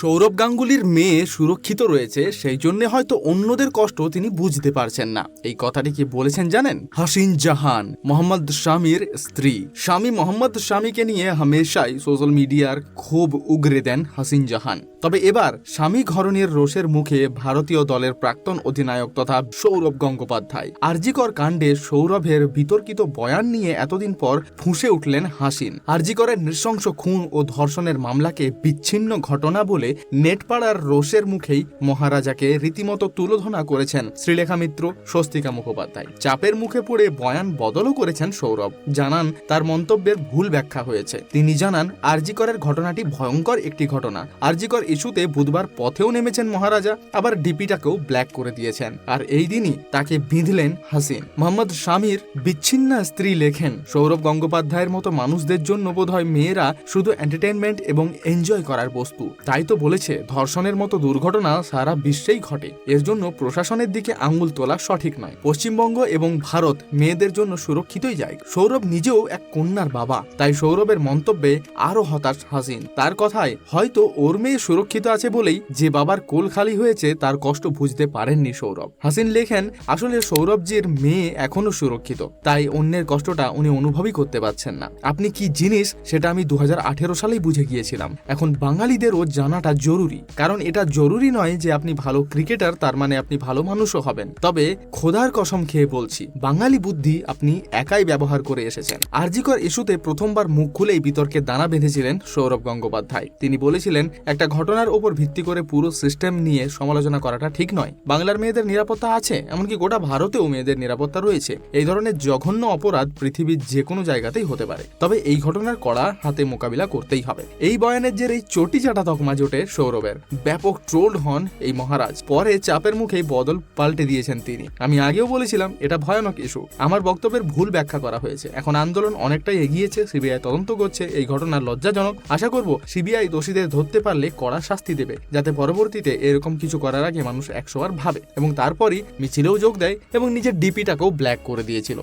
সৌরভ গাঙ্গুলির মেয়ে সুরক্ষিত রয়েছে, সেই জন্য হয়তো অন্যদের কষ্ট তিনি বুঝতে পারছেন না। এই কথাটি কি বলেছেন জানেন? হাসিন জাহান, মোহাম্মদ শামির স্ত্রী। স্বামী মোহাম্মদ স্বামীকে নিয়ে হামেশাই সোশ্যাল মিডিয়ার ক্ষোভ উগরে দেন হাসিন জাহান। তবে এবার স্বামী ঘরণের রোষের মুখে ভারতীয় দলের প্রাক্তন অধিনায়ক তথা সৌরভ গঙ্গোপাধ্যায়। আরজিকর কাণ্ডে সৌরভের বিতর্কিত বয়ান নিয়ে এতদিন পর ফুঁসে উঠলেন হাসিন। আরজিকরের নৃশংস খুন ও ধর্ষণের মামলাকে বিচ্ছিন্ন ঘটনা বলে নেটপাড়ার রোষের মুখেই মহারাজাকে রীতিমতো তুলোধনা করেছেন শ্রীলেখা মিত্র স্বস্তিকা মুখোপাধ্যায়। চাপের মুখে পড়ে বয়ান বদলও করেছেন সৌরভ। জানান, তার মন্তব্যের ভুল ব্যাখ্যা হয়েছে। তিনি জানান, আরজিকরের ঘটনাটি ভয়ঙ্কর একটি ঘটনা। আরজিকর ইস্যুতে বুধবার পথেও নেমেছেন মহারাজা, আবার ডিপিটাকেও ব্ল্যাক করে দিয়েছেন। আর এই দিনই তাকে বিঁধলেন হাসিন। মোহাম্মদ শামির বিচ্ছিন্ন স্ত্রী লেখেন, সৌরভ গঙ্গোপাধ্যায়ের মতো মানুষদের জন্য বোধহয় মেয়েরা শুধু এন্টারটেনমেন্ট এবং এনজয় করার বস্তু। তাই তো বলেছে, ধর্ষণের মতো দুর্ঘটনা সারা বিশ্বেই ঘটে। এর জন্য প্রশাসনের দিকে আঙুল তোলা সঠিক নয়। পশ্চিমবঙ্গ এবং ভারত মেয়েদের জন্য সুরক্ষিতই যায় সৌরভ নিজেও এক কন্যার বাবা। তাই সৌরভের মন্তব্যে আরও হতাশ হাসিন। তার কথায়, হয়তো ওর মেয়ে সুরক্ষিত আছে বলেই যে বাবার কোল খালি হয়েছে, তার কষ্ট বুঝতে পারেননি সৌরভ। হাসিন লেখেন, আসলে সৌরভজির মেয়ে এখনও সুরক্ষিত। তাই অন্যের কষ্টটা উনি অনুভবই করতে পারছেন না। আপনি কি জিনিস, সেটা আমি দু হাজার আঠেরো সালেই বুঝে গিয়েছিলাম। এখন বাঙালিদেরও জানাটা জরুরি। কারণ এটা জরুরি নয় যে আপনি ভালো ক্রিকেটার, তার মানে আপনি ভালো মানুষও হবেন। তবে খোদার কসম খেয়ে বলছি, বাঙালি বুদ্ধি আপনি একাই ব্যবহার করে এসেছেন। আরজিকর ইস্যুতে প্রথমবার মুখ খুলেই বিতর্কে দানা বেঁধেছিলেন সৌরভ গঙ্গোপাধ্যায়। তিনি বলেছিলেন, একটা ঘটনার ওপর ভিত্তি করে পুরো সিস্টেম নিয়ে সমালোচনা করাটা ঠিক নয়। বাংলার মেয়েদের নিরাপত্তা আছে, এমনকি গোটা ভারতেও মেয়েদের নিরাপত্তা রয়েছে। এই ধরনের জঘন্য অপরাধ পৃথিবীর যে কোনো জায়গাতেই হতে পারে। তবে এই ঘটনার কড়া হাতে মোকাবিলা করতেই হবে। এই বয়ানের জের এই চটি চাটা তকমা জোটে সৌরভের। ব্যাপক ট্রোলড হন এই মহারাজ। পরে চাপের মুখেই বদল পাল্টে দিয়েছেন তিনি। আমি আগেও বলেছিলাম, এটা ভয়ানক ইস্যু। আমার বক্তব্যের ভুল ব্যাখ্যা করা হয়েছে। এখন আন্দোলন অনেকটাই এগিয়েছে, সিবিআই তদন্ত করছে, এই ঘটনা লজ্জাজনক। আশা করব, সিবিআই দোষীদের ধরতে পারলে কড়া শাস্তি দেবে, যাতে পরবর্তীতে এরকম কিছু করার আগে মানুষ একশো বার ভাবে। এবং তারপরই মিছিলেও যোগ দেয় এবং নিজের ডিপিটাকেও ব্ল্যাক করে দিয়েছিল।